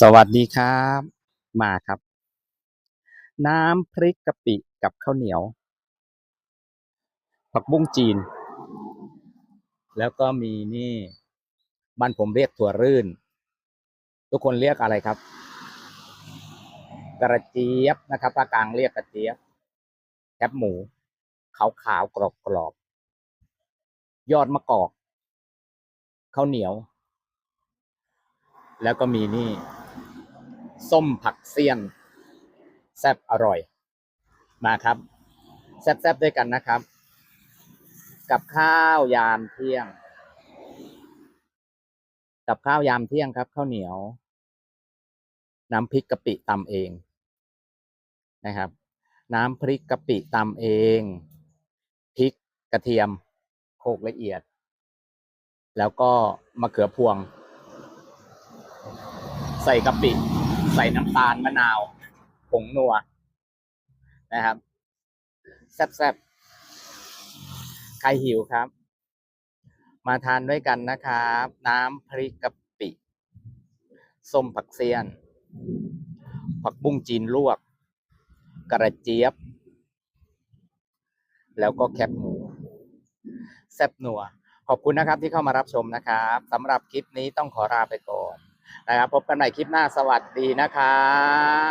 สวัสดีครับ มาครับ น้ำพริกกะปิกับข้าวเหนียว ผักบุ้งจีน แล้วก็มีนี่บ้านผมเรียกถั่วรื่น ทุกคนเรียกอะไรครับ กระเจี๊ยบนะครับภาคกลางเรียกกระเจี๊ยบแคบหมูขาวขาวๆกรอบกรอบๆยอดมะกอกข้าวเหนียวแล้วก็มีนี่ ส้มผักเสี้ยน แซ่บอร่อย มาครับ แซ่บๆด้วยกันนะครับ กับข้าวยามเที่ยง กับข้าวยามเที่ยงครับข้าวเหนียว น้ำพริกกะปิตำเองนะครับ น้ำพริกกะปิตำเองพริกกระเทียมโขกละเอียด แล้วก็มะเขือพวง ใส่กะปิ ใส่น้ำตาลมะนาวผงนัวนะครับ แซ่บๆ ใครหิวครับ มาทานด้วยกันนะครับ น้ำพริกกะปิส้มผักเสี้ยน ผักบุ้งจีนลวก กระเจี๊ยบ แล้วก็แคบหมู แซ่บนัว ขอบคุณนะครับที่เข้ามารับชมนะครับสำหรับคลิปนี้ต้องขอลาไปก่อน นะครับ พบกันใหม่คลิปหน้าสวัสดีนะครับ